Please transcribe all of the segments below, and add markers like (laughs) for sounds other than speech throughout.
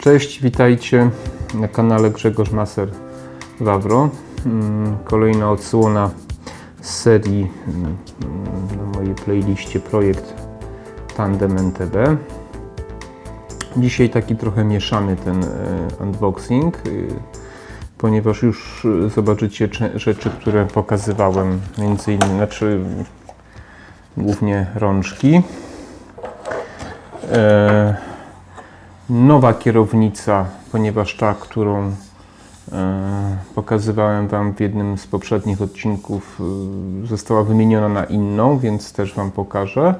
Cześć, witajcie na kanale Grzegorz Maser Wawro. Mm, Kolejna odsłona z serii mm, na mojej playliście projekt Tandem NTB. Dzisiaj taki trochę mieszany ten e, unboxing, y, ponieważ już zobaczycie rzeczy, które pokazywałem, między innymi, znaczy głównie rączki. E, nowa kierownica, ponieważ ta, którą e, pokazywałem Wam w jednym z poprzednich odcinków, e, została wymieniona na inną, więc też Wam pokażę.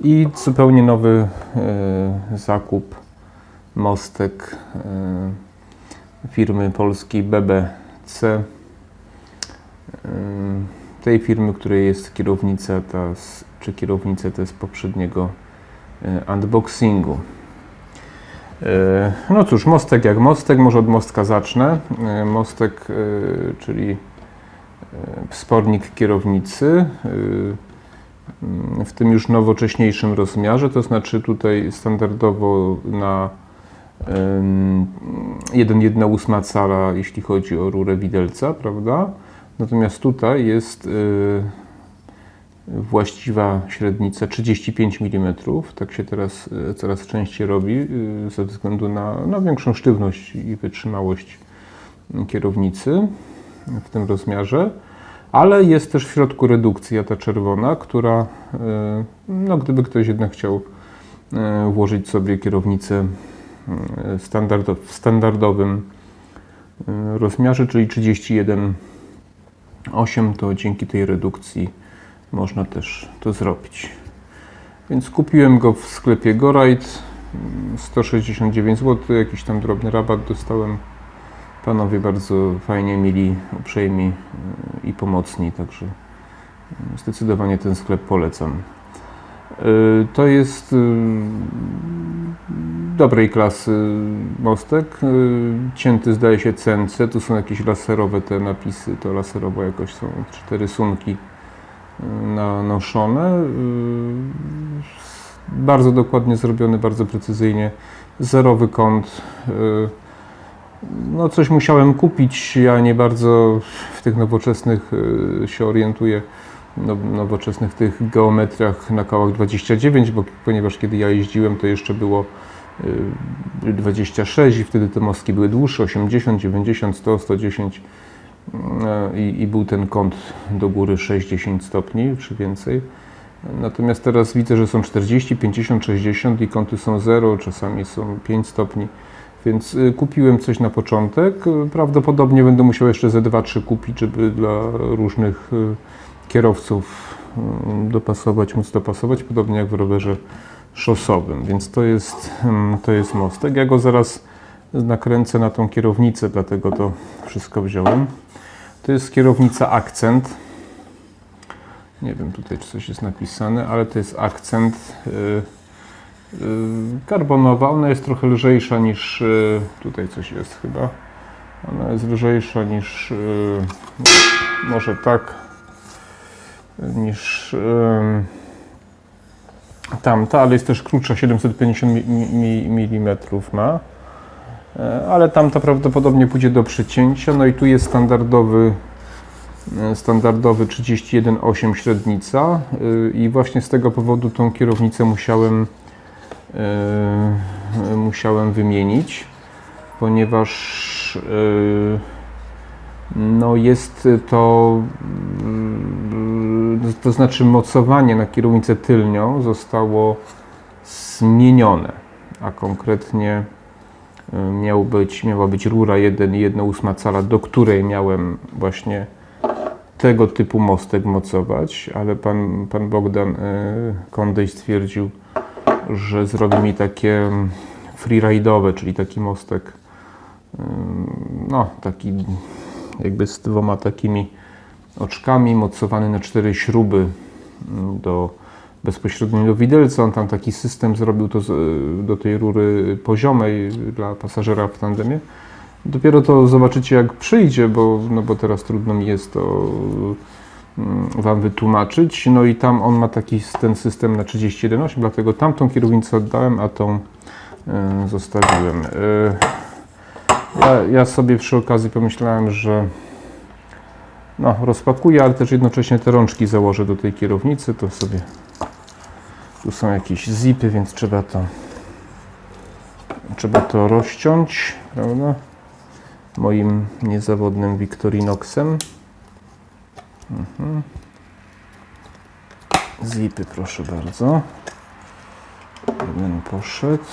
I zupełnie nowy e, zakup mostek firmy polskiej BBC. Tej firmy, której jest kierownica, ta, czy kierownica to jest poprzedniego unboxingu. E, No cóż, mostek jak mostek, może od mostka zacznę. E, Mostek, e, czyli wspornik kierownicy w tym już nowocześniejszym rozmiarze, to znaczy tutaj standardowo na 1,8 cala, jeśli chodzi o rurę widelca, prawda? Natomiast tutaj jest właściwa średnica 35 mm. Tak się teraz y, coraz częściej robi y, ze względu na, na większą sztywność i wytrzymałość kierownicy w tym rozmiarze. Ale jest też w środku redukcja ta czerwona, która, y, no gdyby ktoś jednak chciał włożyć sobie kierownicę w standardowym rozmiarze, czyli 31,8, to dzięki tej redukcji można też to zrobić. Więc kupiłem go w sklepie Gorite, mm, 169 zł, jakiś tam drobny rabat dostałem. Panowie bardzo fajnie, mili, uprzejmi y, i pomocni, także y, zdecydowanie ten sklep polecam. Y, To jest dobrej klasy mostek. Cięty zdaje się CNC, tu są jakieś laserowe te napisy, to laserowo jakoś są cztery rysunki y, nanoszone. Y, Bardzo dokładnie zrobiony, bardzo precyzyjnie. Zerowy kąt. y, No coś musiałem kupić, ja nie bardzo w tych nowoczesnych y, się orientuję no, nowoczesnych tych geometriach na kołach 29, bo ponieważ kiedy ja jeździłem, to jeszcze było y, 26 i wtedy te mostki były dłuższe, 80, 90, 100, 110 y, i, i był ten kąt do góry 60 stopni czy więcej. Natomiast teraz widzę, że są 40, 50, 60 i kąty są 0, czasami są 5 stopni. Więc y, kupiłem coś na początek. Prawdopodobnie będę musiał jeszcze ze 2-3 kupić, żeby dla różnych y, kierowców mm, dopasować, móc dopasować, podobnie jak w rowerze szosowym. Więc to jest, mm, to jest mostek. Ja go zaraz nakręcę na tą kierownicę, dlatego to wszystko wziąłem. To jest kierownica Akcent. Nie wiem tutaj, czy coś jest napisane, ale to jest Akcent y, y, karbonowa. Ona jest trochę lżejsza niż, y, tutaj coś jest chyba. Ona jest lżejsza niż, y, może tak, niż tamta, ale jest też krótsza, 750 mm ma. E, Ale tamta prawdopodobnie pójdzie do przecięcia. No i tu jest standardowy, e, standardowy 31,8 średnica y, i właśnie z tego powodu tą kierownicę musiałem, e, musiałem wymienić, ponieważ e, no jest to, mm, to znaczy mocowanie na kierownicę tylnią zostało zmienione, a konkretnie miał być, miała być rura 1,8 cala, do której miałem właśnie tego typu mostek mocować, ale pan, pan Bogdan y, Kondej stwierdził, że zrobi mi takie freeride'owe, czyli taki mostek y, no taki jakby z dwoma takimi oczkami, mocowany na cztery śruby mm, do, bezpośrednio do widelca. On tam taki system zrobił to z, do tej rury poziomej dla pasażera w tandemie. Dopiero to zobaczycie jak przyjdzie, bo, no bo teraz trudno mi jest to mm, Wam wytłumaczyć. No i tam on ma taki ten system na 31,8, dlatego tamtą kierownicę oddałem, a tą y, zostawiłem. Y, Ja, ja sobie przy okazji pomyślałem, że no, rozpakuję, ale też jednocześnie te rączki założę do tej kierownicy, to sobie tu są jakieś zipy, więc trzeba to trzeba to rozciąć, prawda? Moim niezawodnym Victorinoxem. Mhm. Zipy, proszę bardzo. Jeden poszedł.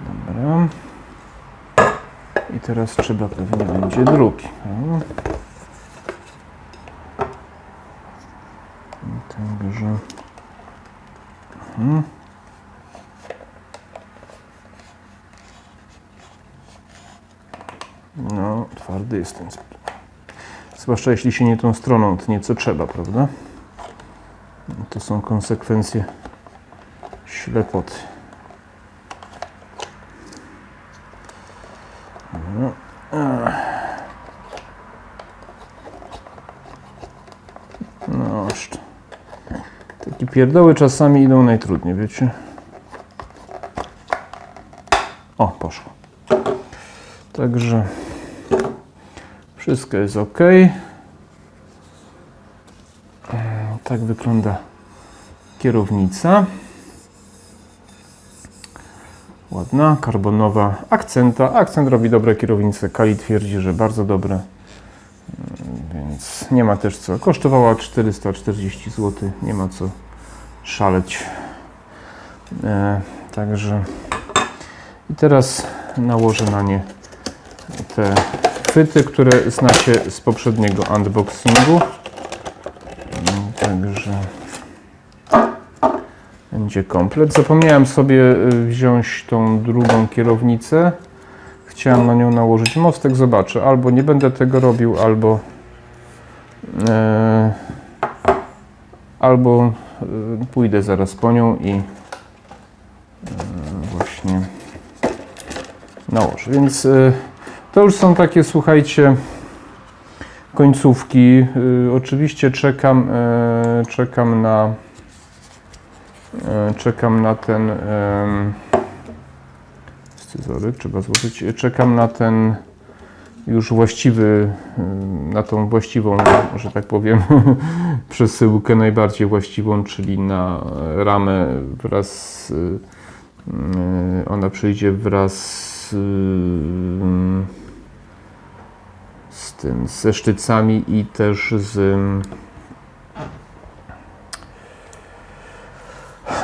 Dobra. I teraz trzeba pewnie będzie drugi. prawda? Także. Mhm. No, twardy jest ten zip. Zwłaszcza jeśli się nie tą stroną tnie, co trzeba, prawda? To są konsekwencje ślepoty. No. No, to. Takie pierdoły czasami idą najtrudniej, wiecie? O, poszło. Także wszystko jest ok. Tak wygląda kierownica. Ładna, karbonowa akcenta. Akcent robi dobre kierownice. Kali twierdzi, że bardzo dobre. Mm, Więc nie ma też co. Kosztowała 440 zł. Nie ma co szaleć. E, także i teraz nałożę na nie te chwyty, które znacie z poprzedniego unboxingu. Mm, Także będzie komplet. Zapomniałem sobie y, wziąć tą drugą kierownicę. Chciałem na nią nałożyć mostek. Zobaczę. Albo nie będę tego robił, albo e, albo e, pójdę zaraz po nią i e, właśnie nałożę. Więc e, to już są takie, słuchajcie, końcówki. Y, oczywiście czekam, e, czekam na e, czekam na ten scyzoryk trzeba złożyć. Czekam na ten już właściwy, y, na tą właściwą, że tak powiem, (laughs) przesyłkę najbardziej właściwą, czyli na ramę wraz y, ona przyjdzie wraz tym, ze sztycami i też z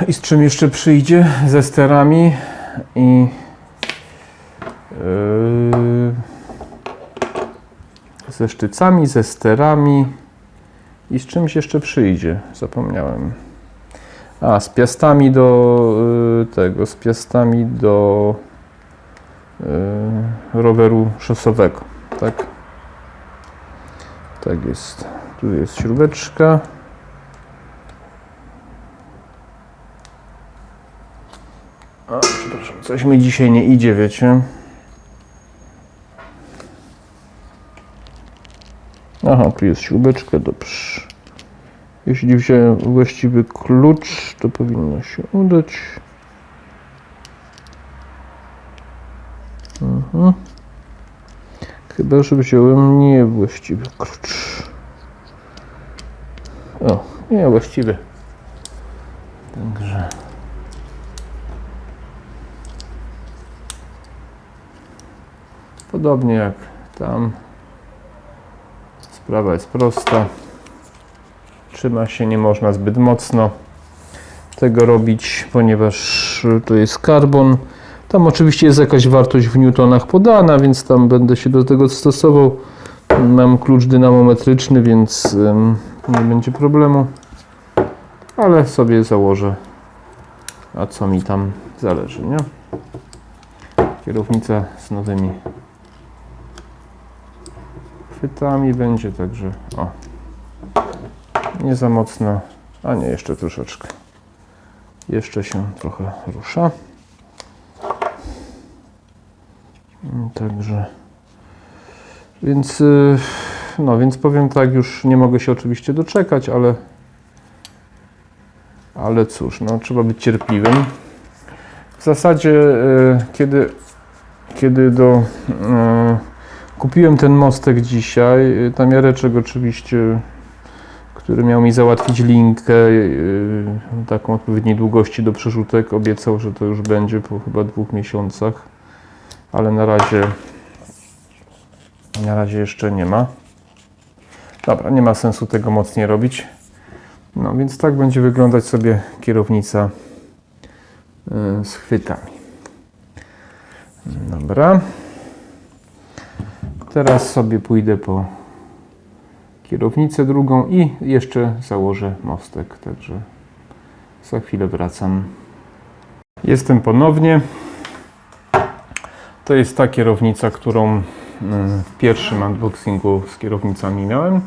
i z czym jeszcze przyjdzie? Ze sterami i yy, ze sztycami, ze sterami i z czymś jeszcze przyjdzie, zapomniałem. A, z piastami do y, tego, z piastami do y, roweru szosowego, tak? Tak jest. Tu jest śrubeczka. A, przepraszam, coś mi dzisiaj nie idzie, wiecie? Aha, tu jest śrubeczka, dobrze. Jeśli wziąłem właściwy klucz, to powinno się udać. Mhm. Chyba, że wziąłem niewłaściwy klucz. O, niewłaściwy. Także. Podobnie jak tam. Sprawa jest prosta. Trzyma się, nie można zbyt mocno tego robić, ponieważ to jest karbon. Tam oczywiście jest jakaś wartość w newtonach podana, więc tam będę się do tego stosował. Mam klucz dynamometryczny, więc nie będzie problemu. Ale sobie założę, a co mi tam zależy, nie? Kierownica z nowymi chwytami będzie, także o. Nie za mocno, a nie, jeszcze troszeczkę. Jeszcze się trochę rusza. Także, więc, y, no, więc powiem tak, już nie mogę się oczywiście doczekać, ale, ale cóż, no, trzeba być cierpliwym. W zasadzie, e, kiedy, kiedy do, e, kupiłem ten mostek dzisiaj, tam Jareczek oczywiście, który miał mi załatwić linkę taką odpowiedniej długości do przerzutek, obiecał, że to już będzie po chyba dwóch miesiącach, ale na razie, na razie jeszcze nie ma. Dobra, nie ma sensu tego mocniej robić. No więc tak będzie wyglądać sobie kierownica y, z chwytami. Dobra. Teraz sobie pójdę po kierownicę drugą i jeszcze założę mostek, także za chwilę wracam. Jestem ponownie. To jest ta kierownica, którą y, w pierwszym unboxingu z kierownicami miałem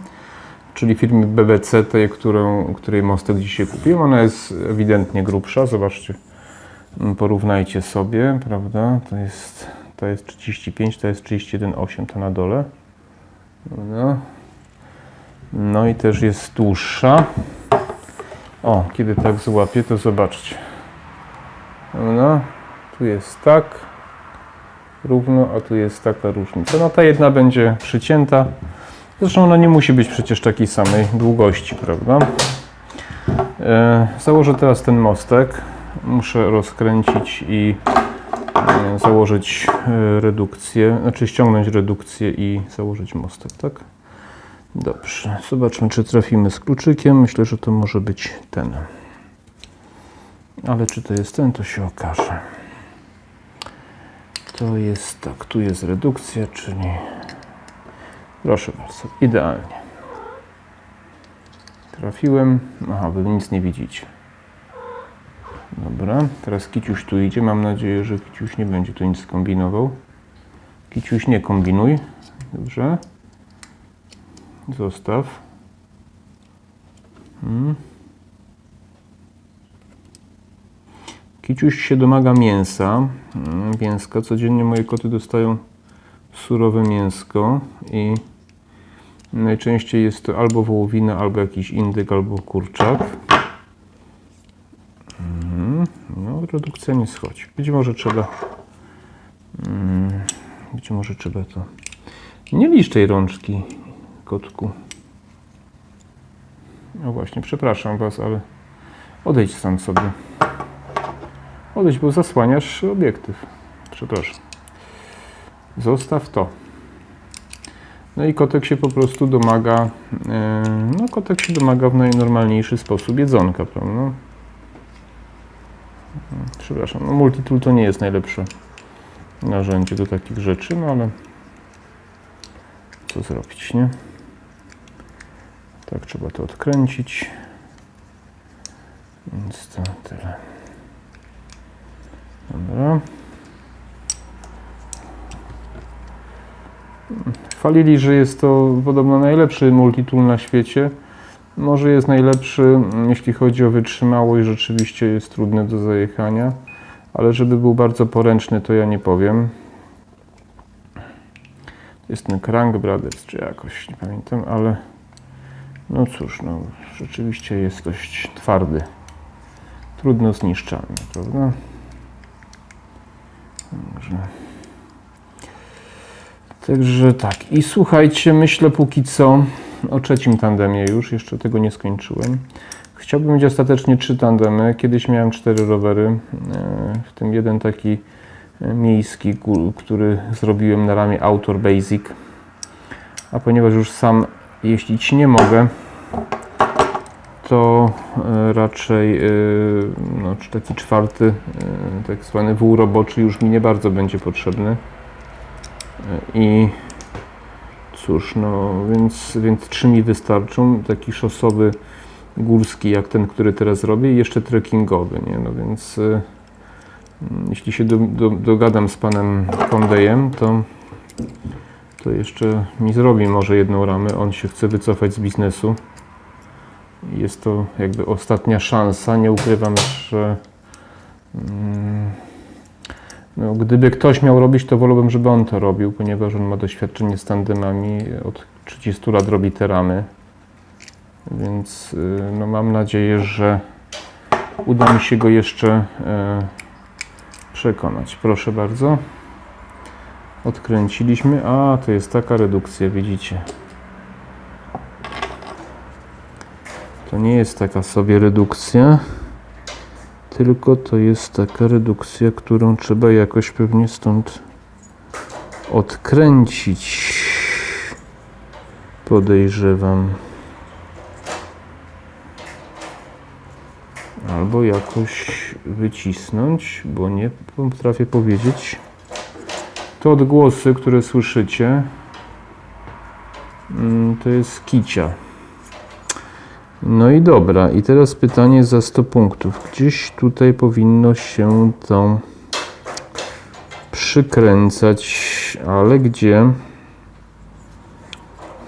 czyli firmy BBC, tej, którą, której mostek dzisiaj kupiłem. Ona jest ewidentnie grubsza, zobaczcie, Mm, porównajcie sobie, prawda, to jest, to jest 35, to jest 31,8, ta na dole. Prawda? No i też jest dłuższa. O, kiedy tak złapię, to zobaczcie. No, tu jest tak równo, a tu jest taka różnica. No ta jedna będzie przycięta. Zresztą ona nie musi być przecież takiej samej długości, prawda? E, założę teraz ten mostek. Muszę rozkręcić i e, założyć e, redukcję, znaczy ściągnąć redukcję i założyć mostek, tak? Dobrze, zobaczmy czy trafimy z kluczykiem. Myślę, że to może być ten. Ale czy to jest ten, to się okaże. To jest tak, tu jest redukcja, czyli Proszę bardzo, idealnie. Trafiłem. Aha, wy nic nie widzicie. Dobra, teraz Kiciuś tu idzie. Mam nadzieję, że Kiciuś nie będzie tu nic kombinował. Kiciuś nie kombinuj. Dobrze. Zostaw. Hmm. Kiciuś się domaga mięsa. Hmm, Mięska. Codziennie moje koty dostają surowe mięsko i Najczęściej jest to albo wołowina, albo jakiś indyk, albo kurczak. Mhm. No, redukcja nie schodzi. Być może trzeba. mm, Być może trzeba to. Nie licz tej rączki, kotku. No właśnie, przepraszam Was, ale odejdź stąd sobie. Odejdź, bo zasłaniasz obiektyw. Przepraszam. Zostaw to. No i kotek się po prostu domaga, e, no kotek się domaga w najnormalniejszy sposób jedzonka, prawda? Przepraszam, no multitool to nie jest najlepsze narzędzie do takich rzeczy, no ale co zrobić, nie? Tak, trzeba to odkręcić. Więc to tyle. Dobra. Chwalili, że jest to podobno najlepszy multitool na świecie. Może jest najlepszy, mm, jeśli chodzi o wytrzymałość, rzeczywiście jest trudny do zajechania, ale żeby był bardzo poręczny, to ja nie powiem. Jest ten Crank Brothers, czy jakoś, nie pamiętam, ale no cóż, no rzeczywiście jest dość twardy. Trudno zniszczalny, prawda? Także... Tak. I słuchajcie, myślę póki co o trzecim tandemie już, jeszcze tego nie skończyłem. Chciałbym mieć ostatecznie trzy tandemy. Kiedyś miałem cztery rowery, e, w tym jeden taki e, miejski, który zrobiłem na ramię Outdoor Basic. A ponieważ już sam jeździć nie mogę, to e, raczej e, no, taki czwarty, e, tak zwany wół roboczy już mi nie bardzo będzie potrzebny. I cóż, no więc, więc trzy mi wystarczą. Taki szosowy, górski, jak ten, który teraz robię, i jeszcze trekkingowy, nie? No więc mm, jeśli się do, do, dogadam z panem Kondejem, to, to jeszcze mi zrobi może jedną ramę. On się chce wycofać z biznesu. Jest to jakby ostatnia szansa. Nie ukrywam, że mm, no, gdyby ktoś miał robić, to wolałbym, żeby on to robił, ponieważ on ma doświadczenie z tandemami. Od 30 lat robi te ramy. Więc y, no, mam nadzieję, że uda mi się go jeszcze, e, przekonać. Proszę bardzo. Odkręciliśmy. A, to jest taka redukcja, widzicie. To nie jest taka sobie redukcja, tylko to jest taka redukcja, którą trzeba jakoś pewnie stąd odkręcić. Podejrzewam. Albo jakoś wycisnąć, bo nie potrafię powiedzieć. Te odgłosy, które słyszycie, mm, to jest kicia. No i dobra, i teraz pytanie za 100 punktów. Gdzieś tutaj powinno się to przykręcać, ale gdzie?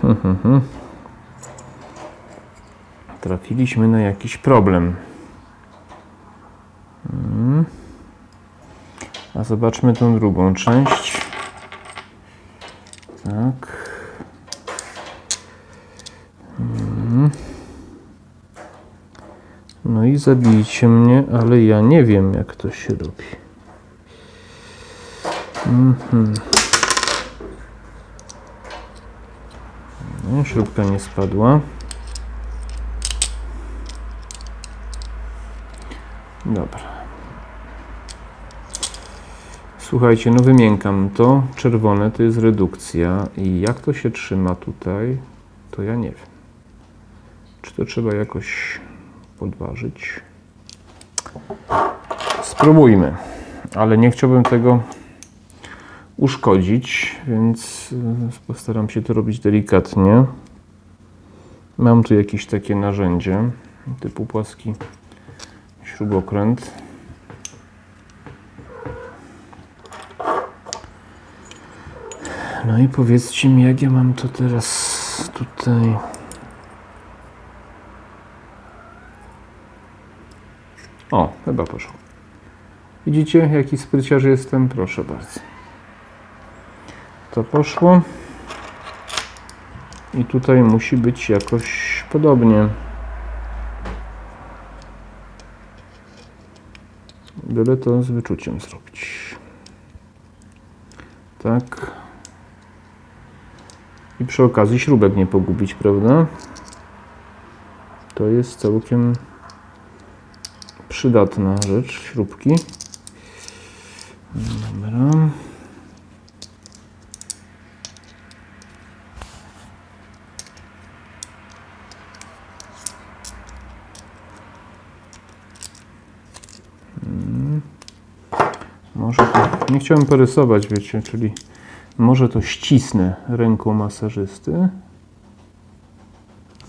Hmm, hmm, hmm. Trafiliśmy na jakiś problem. A zobaczmy tą drugą część. Tak. No i zabijcie mnie, ale ja nie wiem jak to się robi. Mhm. No, śrubka nie spadła. Dobra. Słuchajcie, no wymiękam to. Czerwone to jest redukcja. I jak to się trzyma tutaj, to ja nie wiem. Czy to trzeba jakoś podważyć? Spróbujmy. Ale nie chciałbym tego uszkodzić, więc y, postaram się to robić delikatnie. Mam tu jakieś takie narzędzie typu płaski śrubokręt. No i powiedzcie mi, jak ja mam to teraz tutaj. O, chyba poszło. Widzicie, jaki spryciarz jestem? Proszę bardzo. To poszło. I tutaj musi być jakoś podobnie. Byle to z wyczuciem zrobić. Tak. I przy okazji śrubek nie pogubić, prawda? To jest całkiem przydatna rzecz, śrubki. Dobra. Może to, nie chciałem porysować, wiecie, czyli może to ścisnę ręką masażysty.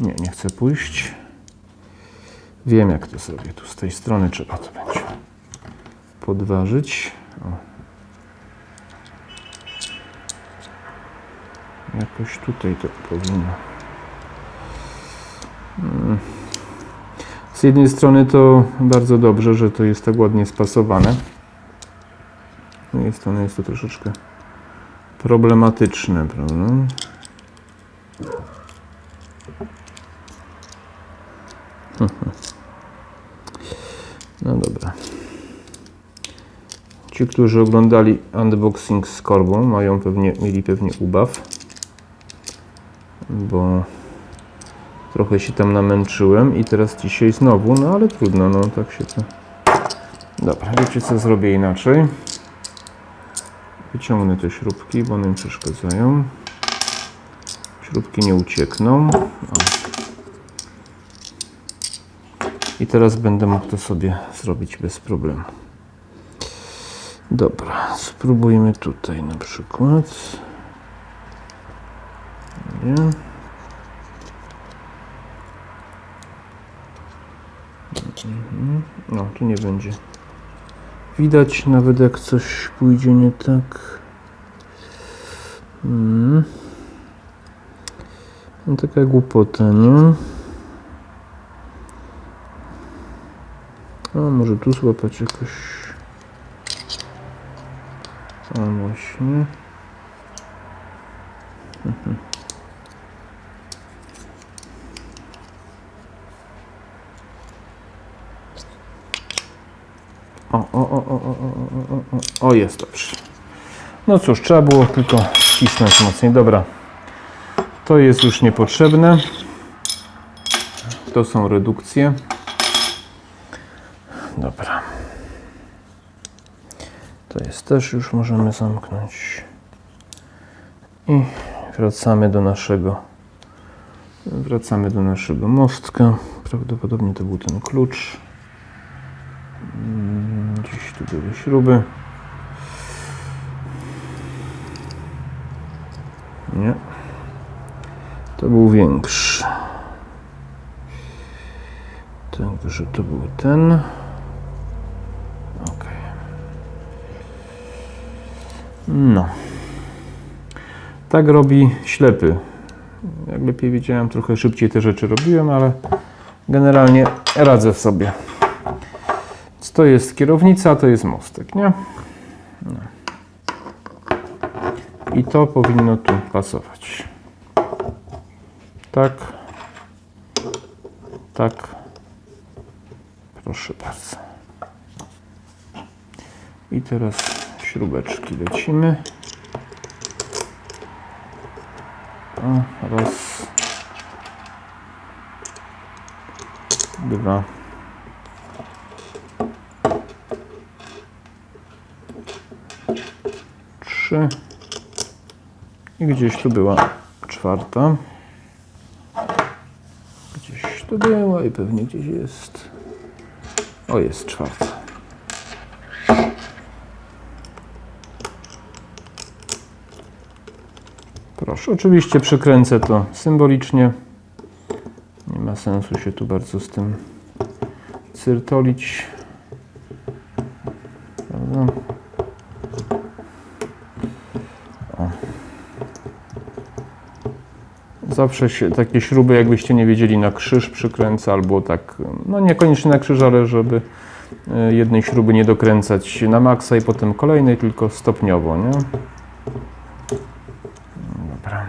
Nie, nie chcę pójść. Wiem jak to zrobię. Tu z tej strony trzeba to będzie podważyć. O. Jakoś tutaj to powinno. Mm. Z jednej strony to bardzo dobrze, że to jest tak ładnie spasowane. Z drugiej strony jest to troszeczkę problematyczne, prawda? (laughs) No dobra. Ci, którzy oglądali unboxing z korbą, mają pewnie, mieli pewnie ubaw, bo trochę się tam namęczyłem i teraz dzisiaj znowu, no ale trudno, no tak się to... Dobra, wiecie co zrobię inaczej? Wyciągnę te śrubki, bo one mi przeszkadzają. Śrubki nie uciekną. O. I teraz będę mógł to sobie zrobić bez problemu. Dobra, spróbujmy tutaj na przykład. Nie. No, tu nie będzie. Widać nawet jak coś pójdzie nie tak. Mm. No, taka głupota, nie? A może tu złapać jakoś. A właśnie. Mhm. O, o, o, o, o, o, o, o, jest dobrze. No cóż, trzeba było tylko ścisnąć mocniej. Dobra. To jest już niepotrzebne. To są redukcje. To jest też już możemy zamknąć. I wracamy do naszego wracamy do naszego mostka. Prawdopodobnie to był ten klucz. Mm, Gdzieś tu były śruby. Nie. To był większy. Także to był ten. No. Tak robi ślepy. Jak lepiej wiedziałem, trochę szybciej te rzeczy robiłem, ale generalnie radzę sobie. Więc to jest kierownica, to jest mostek, nie? No. I to powinno tu pasować. Tak. Tak. Proszę bardzo. I teraz śrubeczki lecimy. O, raz. Dwa. Trzy. I gdzieś tu była czwarta. Gdzieś tu była i pewnie gdzieś jest. O, jest czwarta. Proszę, oczywiście przykręcę to symbolicznie. Nie ma sensu się tu bardzo z tym cyrtolić. Prawda? O. Zawsze się takie śruby, jakbyście nie wiedzieli, na krzyż przykręca, albo tak, no niekoniecznie na krzyż, ale żeby e, jednej śruby nie dokręcać na maksa i potem kolejnej, tylko stopniowo, nie? Dobra.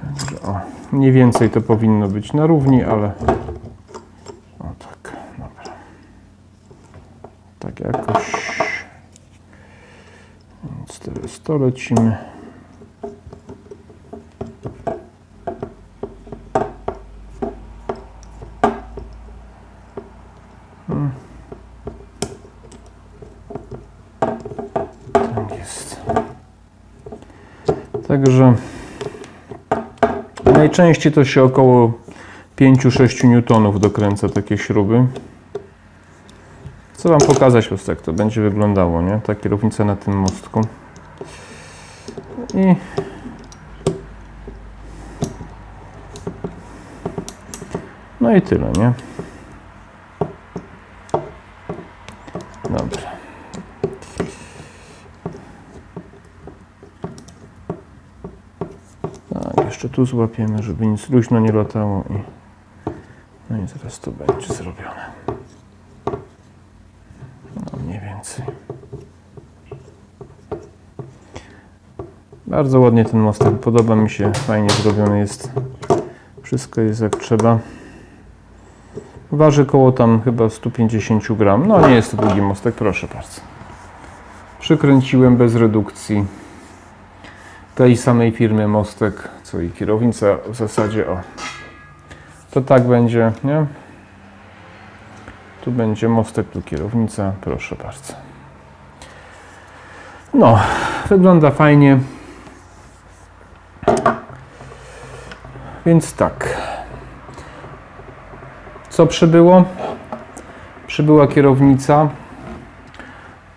Także o, mniej więcej to powinno być na równi, ale o tak, dobra. Tak jakoś. Więc teraz to lecimy. Hmm. Tak jest. Także najczęściej to się około 5-6 newtonów dokręca takie śruby. Chcę Wam pokazać po jak to będzie wyglądało, nie? Ta kierownica na tym mostku. I no i tyle, nie? Tu złapiemy, żeby nic luźno nie latało i no i zaraz to będzie zrobione. No mniej więcej. Bardzo ładnie ten mostek, podoba mi się, fajnie zrobiony jest. Wszystko jest jak trzeba. Waży koło tam chyba 150 gram. No nie jest to długi mostek, proszę bardzo. Przykręciłem bez redukcji tej samej firmy mostek, co i kierownica w zasadzie o. To tak będzie, nie? Tu będzie mostek, tu kierownica, proszę bardzo. No, wygląda fajnie. Więc tak. Co przybyło? Przybyła kierownica.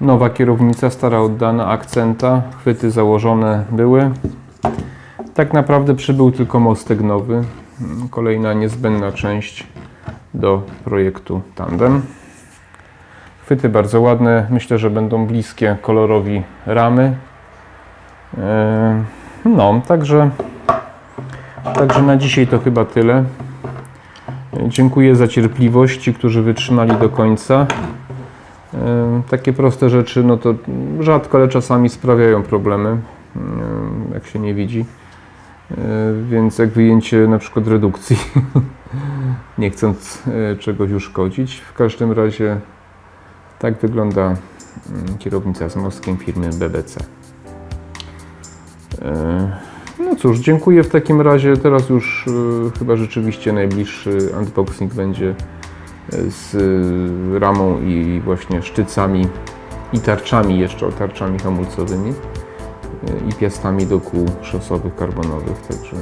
Nowa kierownica, stara oddana, akcenta, chwyty założone były. Tak naprawdę przybył tylko mostek nowy. Kolejna niezbędna część do projektu Tandem. Chwyty bardzo ładne. Myślę, że będą bliskie kolorowi ramy. E, No, także, także na dzisiaj to chyba tyle. Dziękuję za cierpliwość, ci, którzy wytrzymali do końca. E, Takie proste rzeczy, no to rzadko, ale czasami sprawiają problemy, e, jak się nie widzi. E, Więc jak wyjęcie na przykład redukcji, (laughs) nie chcąc e, czegoś uszkodzić. W każdym razie Tak wygląda mm, kierownica z mostkiem firmy BBC. E, No cóż, dziękuję w takim razie. Teraz już chyba rzeczywiście najbliższy unboxing będzie z ramą i właśnie sztycami i tarczami jeszcze, tarczami hamulcowymi i piastami do kół szosowych karbonowych. Także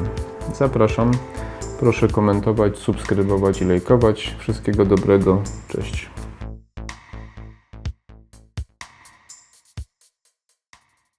zapraszam. Proszę komentować, subskrybować i lajkować. Wszystkiego dobrego. Cześć.